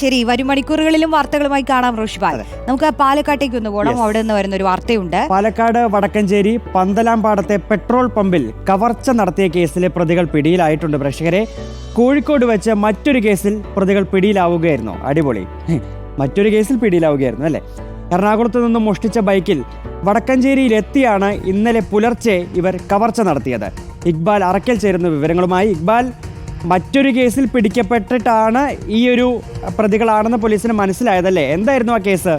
ശരി വരും മണിക്കൂറുകളിലും വാർത്തകളുമായി കാണാം റോഷിബാൽ നമുക്ക് പാലക്കാട്ടേക്ക് ഒന്ന് പോകണം. അവിടെ നിന്ന് വരുന്ന ഒരു വാർത്തയുണ്ട്. പാലക്കാട് വടക്കഞ്ചേരി പന്തലാംപാടത്തെ പെട്രോൾ പമ്പിൽ കവർച്ച നടത്തിയ കേസിലെ പ്രതികൾ പിടിയിലായിട്ടുണ്ട് പ്രേക്ഷകരെ. കോഴിക്കോട് വെച്ച് മറ്റൊരു കേസിൽ പ്രതികൾ പിടിയിലാവുകയായിരുന്നു. അടിപൊളി. മറ്റൊരു കേസിൽ പിടിയിലാവുകയായിരുന്നു അല്ലേ? എറണാകുളത്ത് നിന്നും മോഷ്ടിച്ച ബൈക്കിൽ വടക്കഞ്ചേരിയിൽ എത്തിയാണ് ഇന്നലെ പുലർച്ചെ ഇവർ കവർച്ച നടത്തിയത്. ഇക്ബാൽ അറക്കൽ ചേരുന്ന വിവരങ്ങളുമായി. ഇക്ബാൽ മറ്റൊരു കേസിൽ പിടിക്കപ്പെട്ടിട്ടാണ് ഈ ഒരു പ്രതികളാണെന്ന് പോലീസിന് മനസ്സിലായതല്ലേ? എന്തായിരുന്നു ആ കേസ്?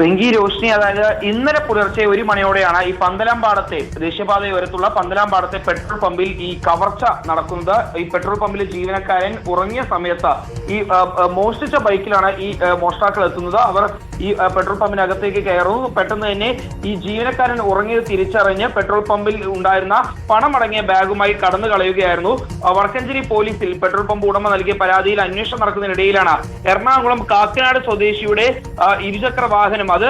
വെങ്കി രോഷിനി അതായത് ഇന്നലെ പുലർച്ചെ ഒരു മണിയോടെയാണ് ഈ പന്തലാംപാടത്തെ ദേശീയപാതയോരത്തുള്ള പന്തലാംപാടത്തെ പെട്രോൾ പമ്പിൽ ഈ കവർച്ച നടക്കുന്നത്. ഈ പെട്രോൾ പമ്പിലെ ജീവനക്കാരൻ ഉറങ്ങിയ സമയത്ത് ഈ മോഷ്ടിച്ച ബൈക്കിലാണ് ഈ മോഷ്ടാക്കൾ എത്തുന്നത്. അവർ ഈ പെട്രോൾ പമ്പിനകത്തേക്ക് കയറുന്നു. പെട്ടെന്ന് തന്നെ ഈ ജീവനക്കാരൻ ഉറങ്ങിയത് തിരിച്ചറിഞ്ഞ് പെട്രോൾ പമ്പിൽ ഉണ്ടായിരുന്ന പണമടങ്ങിയ ബാഗുമായി കടന്നു കളയുകയായിരുന്നു. വടക്കഞ്ചേരി പോലീസിൽ പെട്രോൾ പമ്പ് ഉടമ നൽകിയ പരാതിയിൽ അന്വേഷണം നടക്കുന്നതിനിടയിലാണ് എറണാകുളം കാക്കനാട് സ്വദേശിയുടെ ഇരുചക്ര വാഹനം. അത്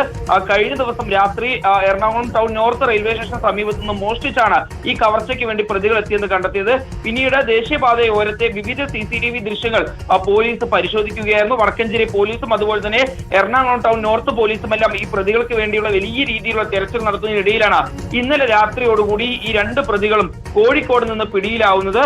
കഴിഞ്ഞ ദിവസം രാത്രി Ernakulam town north railway station സമീപത്ത് നിന്ന് മോഷ്ടിച്ചാണ് ഈ കവർച്ചയ്ക്ക് വേണ്ടി പ്രതികൾ എത്തിയെന്ന് കണ്ടെത്തിയത്. പിന്നീട് ദേശീയപാതയോരത്തെ വിവിധ സി സി ടി വി ദൃശ്യങ്ങൾ പോലീസ് പരിശോധിക്കുകയായിരുന്നു. വടക്കഞ്ചേരി പോലീസും അതുപോലെ തന്നെ എറണാകുളം ടൗൺ നോർത്ത് പോലീസും എല്ലാം ഈ പ്രതികൾക്ക് വേണ്ടിയുള്ള വലിയ രീതിയിലുള്ള തെരച്ചിൽ നടത്തുന്നതിനിടയിലാണ് ഇന്നലെ രാത്രിയോടുകൂടി ഈ രണ്ട് പ്രതികളും കോഴിക്കോട് നിന്ന് പിടിയിലാവുന്നത്.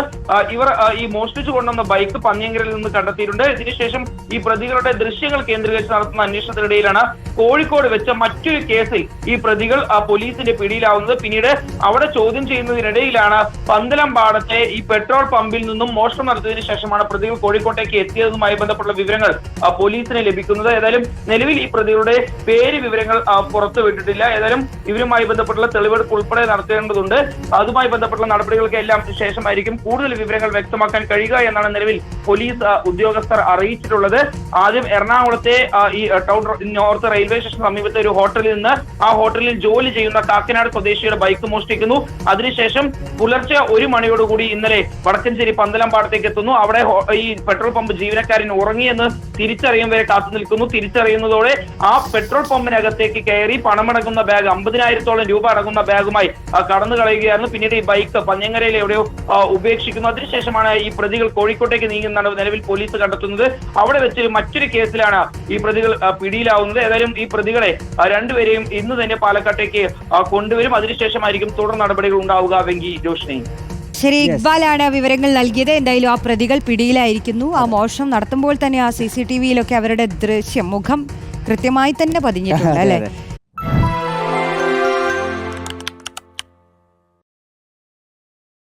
ഇവർ ഈ മോഷ്ടിച്ചു കൊണ്ടുവന്ന ബൈക്ക് പന്നിയങ്കരയിൽ നിന്ന് കണ്ടെത്തിയിട്ടുണ്ട്. ഇതിനുശേഷം ഈ പ്രതികളുടെ ദൃശ്യങ്ങൾ കേന്ദ്രീകരിച്ച് നടത്തുന്ന അന്വേഷണത്തിനിടയിലാണ് കോഴിക്കോട് വെച്ച മറ്റൊരു കേസിൽ ഈ പ്രതികൾ പോലീസിന്റെ പിടിയിലാവുന്നത്. പിന്നീട് അവിടെ ചോദ്യം ചെയ്യുന്നതിനിടയിലാണ് പന്തലംപാടത്തെ ഈ പെട്രോൾ പമ്പിൽ നിന്നും മോഷണം നടത്തിയതിനു ശേഷമാണ് പ്രതികൾ കോഴിക്കോട്ടേക്ക് എത്തിയതുമായി ബന്ധപ്പെട്ട വിവരങ്ങൾ പോലീസിന് ലഭിക്കുന്നത്. ഏതായാലും നിലവിൽ ഈ പ്രതികളുടെ പേര് വിവരങ്ങൾ പുറത്തുവിട്ടിട്ടില്ല ഏതായാലും ഇവരുമായി ബന്ധപ്പെട്ടുള്ള തെളിവെടുപ്പ് ഉൾപ്പെടെ നടത്തേണ്ടതുണ്ട്. അതുമായി ബന്ധപ്പെട്ടുള്ള നടപടികൾക്ക് എല്ലാം ശേഷമായിരിക്കും കൂടുതൽ വിവരങ്ങൾ വ്യക്തമാക്കാൻ കഴിയുക എന്നാണ് നിലവിൽ പോലീസ് ഉദ്യോഗസ്ഥർ അറിയിച്ചിട്ടുള്ളത്. ആദ്യം എറണാകുളത്തെ ഈ town north north railway station സമീപത്തെ ഒരു ഹോട്ടലിൽ നിന്ന് ആ ഹോട്ടലിൽ ജോലി ചെയ്യുന്ന കാക്കനാട് സ്വദേശിയുടെ ബൈക്ക് മോഷ്ടിക്കുന്നു. അതിനുശേഷം പുലർച്ചെ ഒരു മണിയോടുകൂടി ഇന്നലെ വടക്കഞ്ചേരി പന്തലംപാടത്തേക്ക് എത്തുന്നു. അവിടെ ഈ പെട്രോൾ പമ്പ് ജീവനക്കാരൻ ഉറങ്ങിയെന്ന് തിരിച്ചറിയും വരെ കാത്തു നിൽക്കുന്നു. തിരിച്ചറിയുന്നതോടെ ആ പെട്രോൾ പമ്പിനകത്തേക്ക് കയറി പണമടങ്ങുന്ന ബാഗ് അമ്പതിനായിരത്തോളം രൂപ അടങ്ങുന്ന ബാഗുമായി കടന്നു കളയുകയായിരുന്നു. പിന്നീട് ഈ ബൈക്ക് പഞ്ഞങ്ങരയിൽ എവിടെയോ ഉപേക്ഷിക്കുന്നു. അതിനുശേഷമാണ് ഈ പ്രതികൾ കോഴിക്കോട്ടേക്ക് നീങ്ങുന്നതാണ് നിലവിൽ പോലീസ് കണ്ടെത്തുന്നത്. അവിടെ വെച്ച് മറ്റൊരു കേസിലാണ് ഈ പ്രതികൾ പിടിയിലാവുന്നത്. ഏതായാലും ഈ പ്രതികളെ ആ, രണ്ടുപേരെയും ഇന്ന് തന്നെ പാലക്കാട്ടേക്ക് കൊണ്ടുവരും. അതിനുശേഷമായിരിക്കും തുടർ നടപടികൾ ഉണ്ടാവുക വെങ്കി ജോഷിനി. ശരി ഇക്ബാലാണ് വിവരങ്ങൾ നൽകിയത്. എന്തായാലും ആ പ്രതികൾ പിടിയിലായിരിക്കുന്നു. ആ മോഷണം നടത്തുമ്പോൾ തന്നെ ആ സി സി ടി വിയിലൊക്കെ അവരുടെ ദൃശ്യം മുഖം കൃത്യമായി തന്നെ പതിഞ്ഞിട്ടുണ്ട് അല്ലെ.